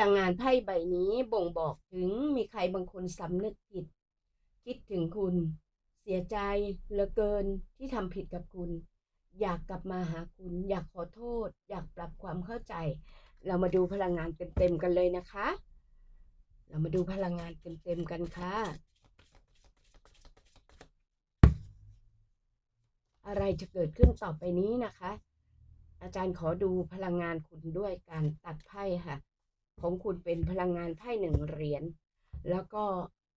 ลังงานไพ่ใบนี้บ่งบอกถึงมีใครบางคนสำนึกผิด คิดถึงคุณ เสียใจเหลือเกินที่ทำผิดกับคุณ อยากกลับมาหาคุณ อยากขอโทษ อยากปรับความเข้าใจ เรามาดูพลังงานเต็มๆกันเลยนะคะ เรามาดูพลังงานเต็มๆกันค่ะอะไรจะเกิดขึ้นต่อไปนี้นะคะ อาจารย์ขอดูพลังงานคุณด้วยการตัดไพ่ค่ะ ของคุณเป็นพลังงานไพ่หนึ่งเหรียญแล้วก็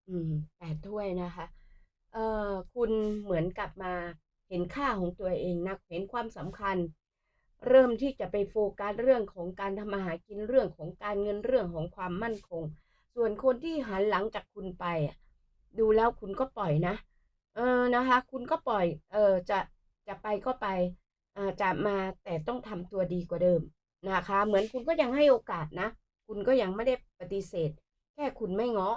อืมแปดถ้วยนะคะ เอ่อคุณเหมือนกลับมาเห็นค่าของตัวเองนักเห็นความสำคัญ เริ่มที่จะไปโฟกัสเรื่องของการทำมาหากินเรื่องของการเงินเรื่องของความมั่นคง ส่วนคนที่หันหลังจากคุณไปดูแล้วคุณก็ปล่อยนะ เออนะคะ คุณก็ปล่อย เออจะจะไปก็ไปอ่าจะมาแต่ต้องทำตัวดีกว่าเดิมนะคะ เหมือนคุณก็ยังให้โอกาสนะ คุณก็ยังไม่ได้ปฏิเสธ แค่คุณไม่ง้อ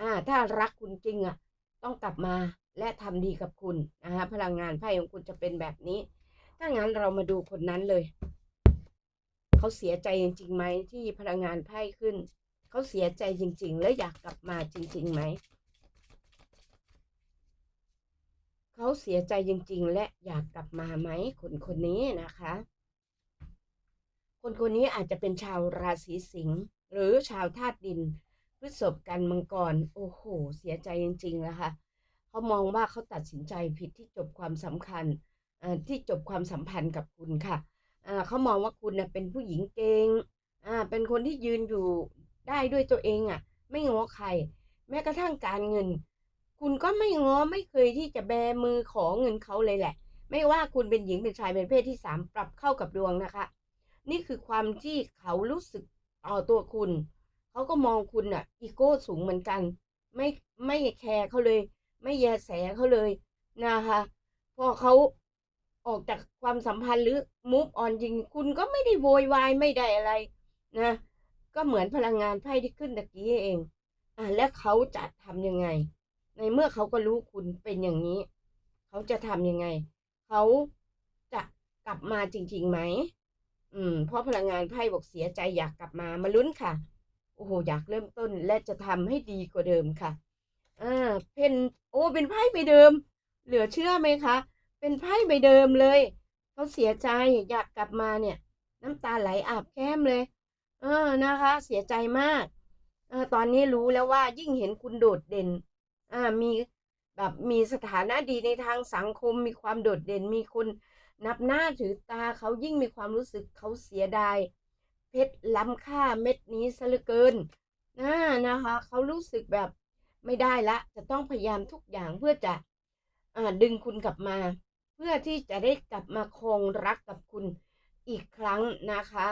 อ่า ถ้ารักคุณจริงอะ ต้องกลับมาและทำดีกับคุณนะคะพลังงานไพ่ของคุณจะเป็นแบบนี้ ถ้างั้นเรามาดูคนนั้นเลย เขาเสียใจจริงๆไหมที่พลังงานไพ่ขึ้น เขาเสียใจจริง ๆ และอยากกลับมาจริงๆไหมเขาเสียใจจริง ๆ และอยากกลับมาไหมคนคนนี้นะคะ คนคนนี้อาจจะเป็นชาวราศีสิงห์หรือชาวธาตุดินพฤษภกันมังกร โอ้โห เสียใจจริงๆแล้วค่ะเขามองว่าเขาตัดสินใจผิดที่จบความสำคัญที่จบความสัมพันธ์กับคุณค่ะเขามองว่าคุณเป็นผู้หญิงเก่งอ่าเป็นคนที่ยืนอยู่ได้ด้วยตัวเองอะ ไม่ง้อใคร แม้กระทั่งการเงิน คุณก็ไม่ง้อไม่เคยที่จะแบมือขอเงินเขาเลยแหละ ไม่ว่าคุณเป็นหญิงเป็นชายเป็นเพศที่สามปรับเข้ากับดวงนะคะ นี่คือความที่เขารู้สึกต่อตัวคุณ เขาก็มองคุณอะอีโก้สูงเหมือนกัน ไม่ไม่แคร์เขาเลย ไม่แยแสเขาเลยนะคะพอเขาออกจากความสัมพันธ์หรือมูฟออนจริง คุณก็ไม่ได้โวยวายไม่ได้อะไรนะก็เหมือนพลังงานไพ่ที่ขึ้นตะกี้เอง อะและเขาจะทำยังไง ในเมื่อเขาก็รู้คุณเป็นอย่างนี้ เขาจะทำยังไง เขาจะกลับมาจริงๆไหม อืม เพราะพลังงานไพ่บอกเสียใจอยากกลับมามาลุ้นค่ะ โอ้โหอยากเริ่มต้นและจะทำให้ดีกว่าเดิมค่ะอ่าเป็นโอ้เป็นไพ่ใบเดิม เหลือเชื่อไหมคะเป็นไพ่ใบเดิมเลยเขาเสียใจอยากกลับมาเนี่ย น้ำตาไหลอาบแก้มเลย เออนะคะ เสียใจมากเออตอนนี้รู้แล้วว่ายิ่งเห็นคุณโดดเด่น อ่ามีแบบมีสถานะดีในทางสังคมมีความโดดเด่นมีคน นับหน้าถือตาเขายิ่งมีความรู้สึกเขาเสียดาย เพชรล้ำค่าเม็ดนี้ซะเหลือเกินนะนะคะ เขารู้สึกแบบไม่ได้ละ จะต้องพยายามทุกอย่างเพื่อจะอดึงคุณกลับมา เพื่อที่จะได้กลับมาคงรักกับคุณอีกครั้งนะคะ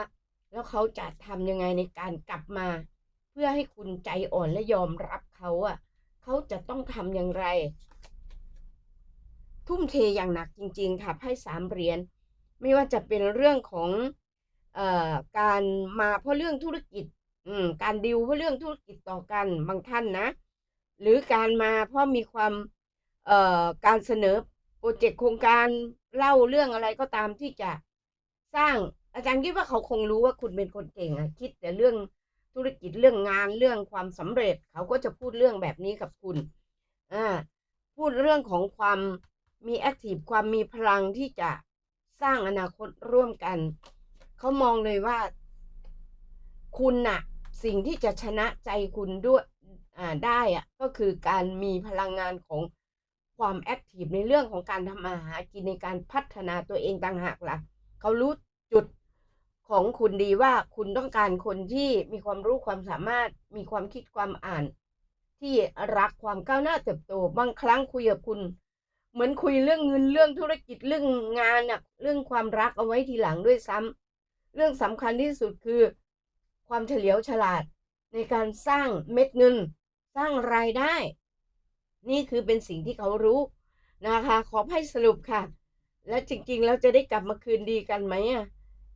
แล้วเขาจะทำยังไงในการกลับมา เพื่อให้คุณใจอ่อนและยอมรับเขาอะเขาจะต้องทำอย่างไร ทุ่มเทอย่างหนักจริง ๆ ค่ะไพ่สามเหรียญไม่ว่าจะเป็นเรื่องของเอ่อการมาเพราะเรื่องธุรกิจการดิวเพราะเรื่องธุรกิจต่อกันบางท่านนะ หรือการมาเพราะมีความเอ่อการเสนอโปรเจกต์โครงการเล่าเรื่องอะไรก็ตามที่จะสร้างอาจารย์คิดว่าเขาคงรู้ว่าคุณเป็นคนเก่งอะคิดแต่เรื่องธุรกิจเรื่องงานเรื่องความสำเร็จ เขาก็จะพูดเรื่องแบบนี้กับคุณอ่าพูดเรื่องของความ มีแอคทีฟความมีพลังที่จะสร้างอนาคตร่วมกัน เขามองเลยว่า คุณน่ะ สิ่งที่จะชนะใจคุณด้วยอ่าได้อะก็คือการมีพลังงานของความแอคทีฟในเรื่องของการทำมาหากินในการพัฒนาตัวเองต่างหากล่ะ เขารู้จุดของคุณดีว่าคุณต้องการคนที่มีความรู้ความสามารถมีความคิดความอ่าน ที่รักความก้าวหน้าเติบโตบางครั้งคุยกับคุณ เหมือนคุยเรื่องเงินเรื่องธุรกิจเรื่องงานน่ะเรื่องความรักเอาไว้ทีหลังด้วยซ้ำเรื่องสำคัญที่สุดคือ ความเฉลียวฉลาดในการสร้างเม็ดเงิน สร้างรายได้ นี่คือเป็นสิ่งที่เขารู้นะคะ ขอให้สรุปค่ะ และจริงๆแล้วจะได้กลับมาคืนดีกันไหมอะ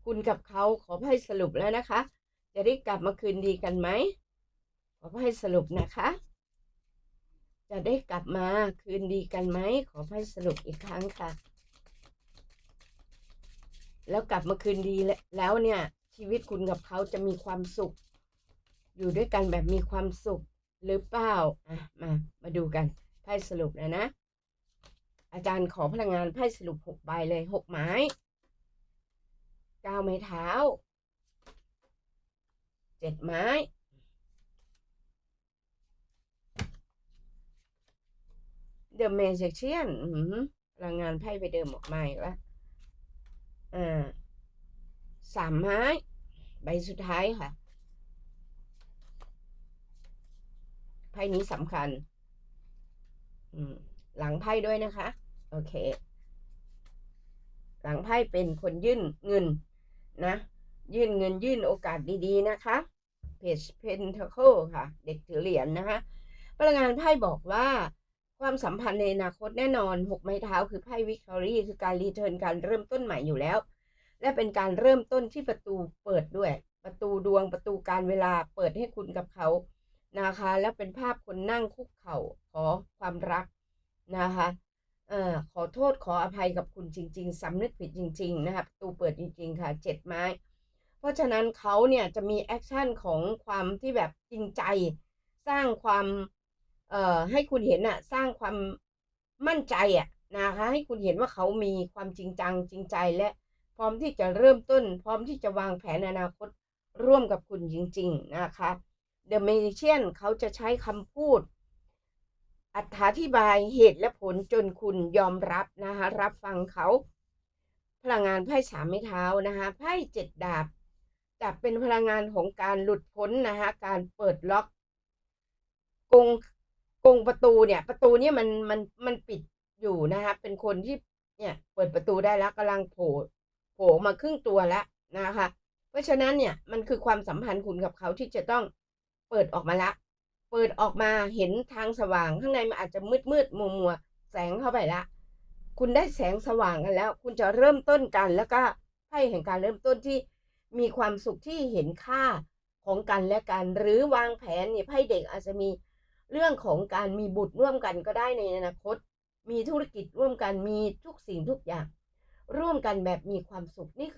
คุณกับเขาขอให้สรุปแล้วนะคะ จะได้กลับมาคืนดีกันไหมขอให้สรุปนะคะ จะได้กลับมาคืนดีกันไหมขอให้สรุปอีกครั้งค่ะ แล้วกลับมาคืนดีแล้วเนี่ย ชีวิตคุณกับเขาจะมีความสุข อยู่ด้วยกันแบบมีความสุขหรือเปล่าอะมามาดูกันไพ่สรุปนะนะ อาจารย์ขอพลังงานไพ่สรุปหกใบเลยหกไม้เก้าไม้เท้าเจ็ดไม้ เดอะเมจเชียนพลังงานไพ่ไปเดิมออกมาอีกแล้วอ่าสามไม้ ใบสุดท้ายค่ะ ไพ่นี้สำคัญ หลังไพ่ด้วยนะคะ โอเค หลังไพ่เป็นคนยื่นเงินนะ ยื่นเงินยื่นโอกาสดีๆนะคะเพจเพนทเคิลค่ะ เด็กถือเหรียญนะคะพลังงานไพ่บอกว่า ความสัมพันธ์ในอนาคตแน่นอนหกไม้เท้าคือไพ่วิกตอรี่คือการรีเทิร์นการเริ่มต้นใหม่อยู่แล้ว และเป็นการเริ่มต้นที่ประตูเปิดด้วย ประตูดวงประตูการเวลาเปิดให้คุณกับเขานะคะ แล้วเป็นภาพคนนั่งคุกเข่าขอความรักนะคะเอ่อขอโทษขออภัยกับคุณจริง ๆสำนึกผิดจริง ๆ นะคะประตูเปิดจริง ๆ ค่ะเจ็ดไม้ เพราะฉะนั้นเขาเนี่ยจะมีแอคชั่นของความที่แบบจริงใจ สร้างความ เอ่อให้คุณเห็นอะสร้างความมั่นใจอะนะคะ ให้คุณเห็นว่าเขามีความจริงจังจริงใจและพร้อมที่จะเริ่มต้น พร้อมที่จะวางแผนอนาคตร่วมกับคุณจริง ๆ นะคะ The Magician เขาจะใช้คำพูด อธิบายเหตุและผลจนคุณยอมรับนะคะ รับฟังเขา พลังงานไพ่สามไม้เท้านะคะไพ่เจ็ดดาบจะเป็นพลังงานของการหลุดพ้นนะคะ การเปิดล็อกกง กรงประตูเนี่ย ประตูเนี่ยมันมันมันปิดอยู่นะคะเป็นคนที่เนี่ยเปิดประตูได้แล้วกำลังโผล่โผล่มาครึ่งตัวแล้วนะคะ เพราะฉะนั้นเนี่ยมันคือความสัมพันธ์คุณกับเขาที่จะต้องเปิดออกมาละ เปิดออกมาเห็นทางสว่างข้างในมันอาจจะมืดมืดมัวมัวแสงเข้าไปละ คุณได้แสงสว่างกันแล้ว คุณจะเริ่มต้นกันแล้วก็ไพ่แห่งการเริ่มต้นที่มีความสุขที่เห็นค่าของกันและกันหรือวางแผนเนี่ยไพ่เด็กอาจจะมี เรื่องของการมีบุตรร่วมกันก็ได้ในอนาคต มีธุรกิจร่วมกันมีทุกสิ่งทุกอย่าง ร่วมกันแบบมีความสุขนี่คือ